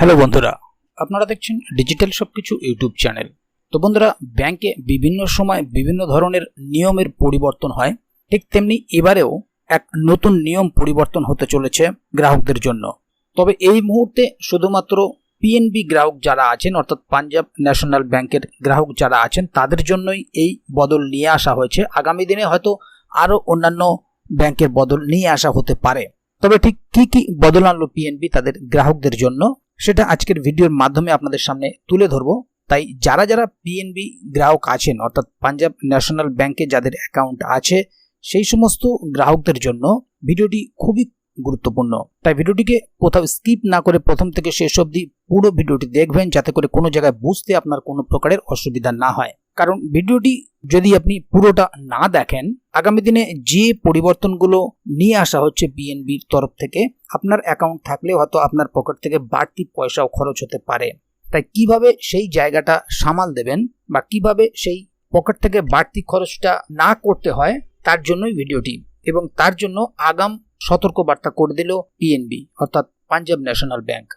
Hello বন্ধুরা, আপনারা দেখছেন ডিজিটাল সবকিছু ইউটিউব চ্যানেল। তো বন্ধুরা, ব্যাংকে বিভিন্ন সময় বিভিন্ন ধরনের নিয়মের পরিবর্তন হয়, ঠিক তেমনি এবারেও এক নতুন নিয়ম পরিবর্তন হতে চলেছে গ্রাহকদের জন্য। তবে এই মুহূর্তে শুধুমাত্র পিএনবি গ্রাহক যারা আছেন, অর্থাৎ পাঞ্জাব ন্যাশনাল ব্যাংকের গ্রাহক যারা আছেন, তাদের জন্যই এই বদল নিয়ে আসা হয়েছে। আগামী দিনে হয়তো আরও অন্যান্য ব্যাংকের বদল নিয়ে আসা হতে পারে। তবে ঠিক কি কি বদল আনলো পিএনবি তাদের গ্রাহকদের জন্য? সেটা আজকের ভিডিওর মাধ্যমে আপনাদের সামনে তুলে ধরবো। তাই যারা যারা পিএনবি গ্রাহক আছেন, অর্থাৎ পাঞ্জাব ন্যাশনাল ব্যাংকে যাদের অ্যাকাউন্ট আছে, সেই সমস্ত গ্রাহকদের জন্য ভিডিওটি খুবই গুরুত্বপূর্ণ। তাই ভিডিওটিকে কোথাও স্কিপ না করে প্রথম থেকে শেষ অবধি পুরো ভিডিওটি দেখবেন, যাতে করে কোনো জায়গায় বুঝতে আপনার কোনো প্রকারের অসুবিধা না হয়। কারণ ভিডিওটি যদি আপনি পুরোটা না দেখেন, আগামী দিনে যে পরিবর্তনগুলো নিয়ে আসা হচ্ছে বিএনবির তরফ থেকে, আপনার অ্যাকাউন্ট থাকলে হয়তো আপনার পকেট থেকে বাড়তি পয়সাও খরচ হতে পারে। তাই কীভাবে সেই জায়গাটা সামাল দেবেন বা কীভাবে সেই পকেট থেকে বাড়তি খরচটা না করতে হয়, তার জন্যই ভিডিওটি। এবং তার জন্য আগাম সতর্কবার্তা করে দিল পিএনবি অর্থাৎ পাঞ্জাব ন্যাশনাল ব্যাংক।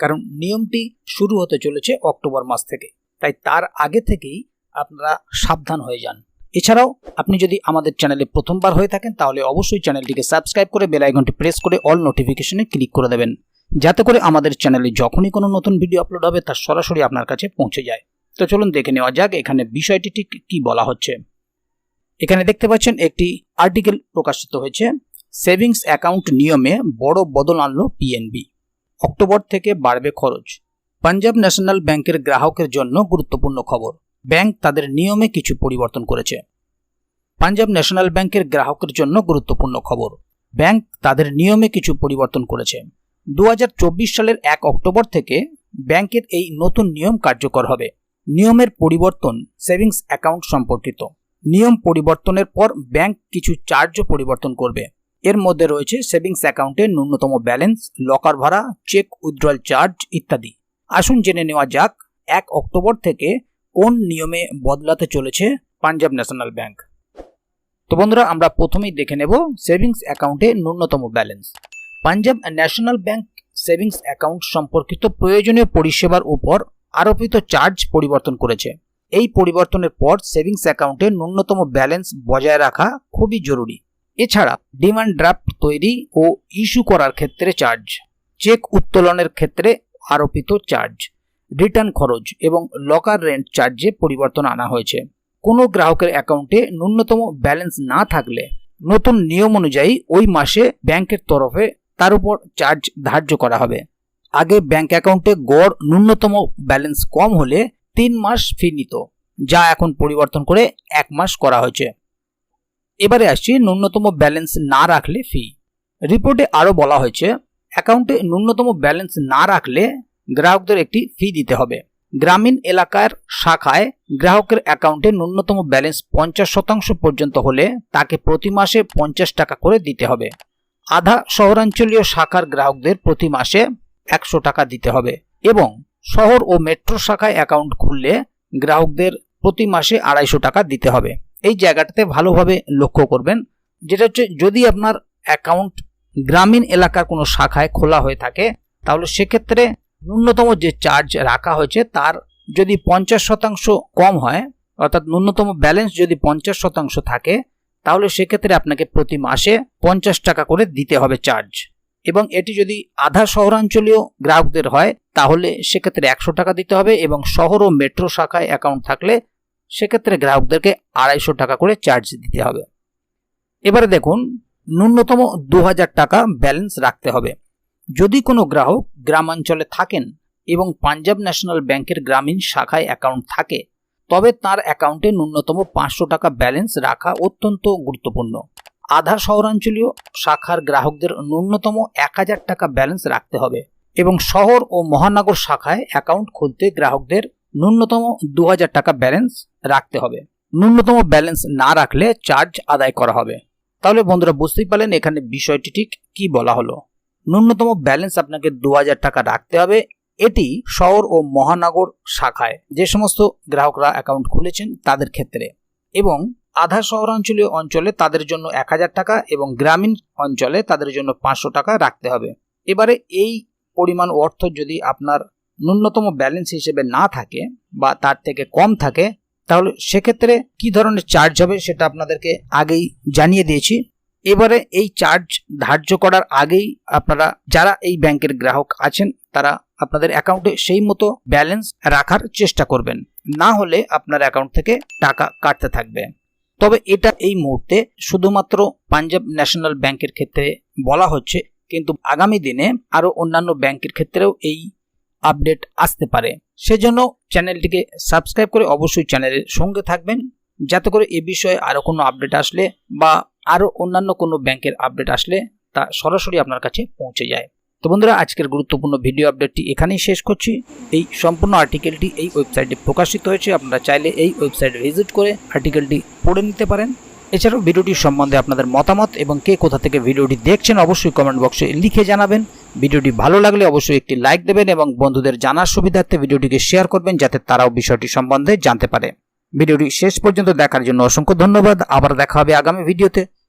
কারণ নিয়মটি শুরু হতে চলেছে অক্টোবর মাস থেকে। তাই তার আগে থেকেই আপনারা সাবধান হয়ে যান। এছাড়াও আপনি যদি আমাদের চ্যানেলে প্রথমবার হয়ে থাকেন, তাহলে অবশ্যই চ্যানেলটিকে সাবস্ক্রাইব করে বেল আইকনটি প্রেস করে অল নোটিফিকেশনে ক্লিক করে দেবেন। যাতে করে আমাদের চ্যানেলে যখনই কোনো নতুন ভিডিও আপলোড হবে, তা সরাসরি আপনার কাছে পৌঁছে যায়। তো চলুন দেখে নেওয়া যাক এখানে বিষয়টি ঠিক কী বলা হচ্ছে। এখানে দেখতে পাচ্ছেন, একটি আর্টিকেল প্রকাশিত হয়েছে, সেভিংস অ্যাকাউন্ট নিয়মে বড় বদল আনলো পিএনবি অক্টোবর থেকে বাড়বে খরচ। পাঞ্জাব ন্যাশনাল ব্যাংকের গ্রাহকের জন্য গুরুত্বপূর্ণ খবর। ব্যাংক তাদের নিয়মে কিছু পরিবর্তন করেছে। পাঞ্জাব ন্যাশনাল ব্যাংকের গ্রাহকের জন্য গুরুত্বপূর্ণ খবর। ব্যাংক তাদের নিয়মে কিছু পরিবর্তন করেছে। দু হাজার চব্বিশ সালের এক অক্টোবর থেকে ব্যাংকের এই নতুন নিয়ম কার্যকর হবে। নিয়মের পরিবর্তন সেভিংস অ্যাকাউন্ট সম্পর্কিত। নিয়ম পরিবর্তনের পর ব্যাংক কিছু চার্জও পরিবর্তন করবে। এর মধ্যে রয়েছে সেভিংস অ্যাকাউন্টে ন্যূনতম ব্যালেন্স, লকার ভাড়া, চেক উইথড্রয়াল চার্জ ইত্যাদি। আসুন জেনে নেওয়া যাক, এক অক্টোবর থেকে কোন নিয়মে বদলাতে চলেছে পাঞ্জাব ন্যাশনাল ব্যাংক? তো বন্ধুরা, আমরা প্রথমেই দেখে নেব সেভিংস অ্যাকাউন্টে ন্যূনতম balance. Punjab National Bank savings account সম্পর্কিত প্রয়োজনীয় পরিষেবার উপর আরোপিত চার্জ পরিবর্তন করেছে। এই পরিবর্তনের পর সেভিংস অ্যাকাউন্টে ন্যূনতম ব্যালেন্স বজায় রাখা খুবই জরুরি। এছাড়া ডিমান্ড ড্রাফট তৈরি ও ইস্যু করার ক্ষেত্রে চার্জ, চেক উত্তোলনের ক্ষেত্রে আরোপিত চার্জ। রিটার্ন খরচ এবং লকার রেন্ট চার্জে পরিবর্তন আনা হয়েছে। কোনো গ্রাহকের অ্যাকাউন্টে ন্যূনতম ব্যালেন্স না থাকলে নতুন নিয়ম অনুযায়ী ওই মাসে ব্যাংকের তরফে তার উপর চার্জ ধার্য করা হবে। আগে ব্যাংক অ্যাকাউন্টে গড় ন্যূনতম ব্যালেন্স কম হলে তিন মাস ফি নিত, যা এখন পরিবর্তন করে এক মাস করা হয়েছে। এবারে আসছি ন্যূনতম ব্যালেন্স না রাখলে ফি। রিপোর্টে আরও বলা হয়েছে, অ্যাকাউন্টে ন্যূনতম ব্যালেন্স না রাখলে গ্রাহকদের একটি ফি দিতে হবে। গ্রামীণ এলাকার শাখায় গ্রাহকের অ্যাকাউন্টে ন্যূনতম ব্যালেন্স পঞ্চাশ শতাংশ পর্যন্ত হলে তাকে প্রতি মাসে পঞ্চাশ টাকা করে দিতে হবে। আধা শহরাঞ্চলীয় শাখার গ্রাহকদের প্রতি মাসে একশো টাকা দিতে হবে এবং শহর ও মেট্রো শাখায় অ্যাকাউন্ট খুললে গ্রাহকদের প্রতি মাসে আড়াইশো টাকা দিতে হবে। এই জায়গাটাতে ভালোভাবে লক্ষ্য করবেন। যেটা হচ্ছে, যদি আপনার অ্যাকাউন্ট গ্রামীণ এলাকার কোনো শাখায় খোলা হয়ে থাকে, তাহলে সেক্ষেত্রে ন্যূনতম যে চার্জ রাখা হয়েছে, তার যদি পঞ্চাশ শতাংশ কম হয়, অর্থাৎ ন্যূনতম ব্যালেন্স যদি পঞ্চাশ শতাংশ থাকে, তাহলে সেক্ষেত্রে আপনাকে প্রতি মাসে পঞ্চাশ টাকা করে দিতে হবে চার্জ এবং এটি যদি আধা শহরাঞ্চলীয় গ্রাহকদের হয়, তাহলে সেক্ষেত্রে একশো টাকা দিতে হবে এবং শহর ও মেট্রো শাখায় অ্যাকাউন্ট থাকলে সেক্ষেত্রে গ্রাহকদেরকে আড়াইশো টাকা করে চার্জ দিতে হবে। এবারে দেখুন, ন্যূনতম দু হাজার টাকা ব্যালেন্স রাখতে হবে। যদি কোনো গ্রাহক গ্রামাঞ্চলে থাকেন এবং পাঞ্জাব ন্যাশনাল ব্যাংকের গ্রামীণ শাখায় অ্যাকাউন্ট থাকে, তবে তার অ্যাকাউন্টে ন্যূনতম পাঁচশো টাকা ব্যালেন্স রাখা অত্যন্ত গুরুত্বপূর্ণ। আধা শহরাঞ্চলীয় শাখার গ্রাহকদের ন্যূনতম এক হাজার টাকা ব্যালেন্স রাখতে হবে এবং শহর ও মহানগর শাখায় অ্যাকাউন্ট খুলতে গ্রাহকদের ন্যূনতম দু হাজার টাকা ব্যালেন্স রাখতে হবে। ন্যূনতম ব্যালেন্স না রাখলে চার্জ আদায় করা হবে। তাহলে বন্ধুরা বুঝতেই পারলেন এখানে বিষয়টি ঠিক কি বলা হলো। ন্যূনতম ব্যালেন্স আপনাকে দু হাজার টাকা রাখতে হবে। এটি শহর ও মহানগর শাখায় যে সমস্ত গ্রাহকরা অ্যাকাউন্ট খুলেছেন তাদের ক্ষেত্রে এবং আধা শহরাঞ্চলীয় অঞ্চলে তাদের জন্য এক হাজার টাকা এবং গ্রামীণ অঞ্চলে তাদের জন্য পাঁচশো টাকা রাখতে হবে। এবারে এই পরিমাণ অর্থ যদি আপনার ন্যূনতম ব্যালেন্স হিসেবে না থাকে বা তার থেকে কম থাকে, তাহলে সেক্ষেত্রে কি ধরনের চার্জ হবে সেটা আপনাদেরকে আগেই জানিয়ে দিয়েছি। এবারে এই চার্জ ধার্য করার আগেই আপনারা যারা এই ব্যাংকের গ্রাহক আছেন, তারা আপনাদের অ্যাকাউন্টে সেই মতো ব্যালেন্স রাখার চেষ্টা করবেন। না হলে আপনার অ্যাকাউন্ট থেকে টাকা কাটতে থাকবে। তবে এটা এই মুহূর্তে শুধুমাত্র পাঞ্জাব ন্যাশনাল ব্যাংকের ক্ষেত্রে বলা হচ্ছে, কিন্তু আগামী দিনে আরও অন্যান্য ব্যাংকের ক্ষেত্রেও এই আপডেট আসতে পারে। সেজন্য চ্যানেলটিকে সাবস্ক্রাইব করে অবশ্যই চ্যানেলের সঙ্গে থাকবেন, যাতে করে এ বিষয়ে আরও কোনো আপডেট আসলে বা আরও অন্যান্য কোনো ব্যাংকের আপডেট আসলে তা সরাসরি আপনার কাছে পৌঁছে যায়। তো বন্ধুরা, আজকের গুরুত্বপূর্ণ ভিডিও আপডেটটি এখানেই শেষ করছি। এই সম্পূর্ণ আর্টিকেলটি এই ওয়েবসাইটে প্রকাশিত হয়েছে। আপনারা চাইলে এই ওয়েবসাইটে ভিজিট করে আর্টিকেলটি পড়ে নিতে পারেন। এছাড়াও ভিডিওটির সম্বন্ধে আপনাদের মতামত এবং কে কোথা থেকে ভিডিওটি দেখছেন অবশ্যই কমেন্ট বক্সে লিখে জানাবেন। ভিডিওটি ভালো লাগলে অবশ্যই একটি লাইক দেবেন এবং বন্ধুদের জানার সুবিধার্থে ভিডিওটিকে শেয়ার করবেন যাতে তারাও বিষয়টি সম্বন্ধে জানতে পারে। ভিডিওটি শেষ পর্যন্ত দেখার জন্য অসংখ্য ধন্যবাদ। আবার দেখা হবে আগামী ভিডিওতে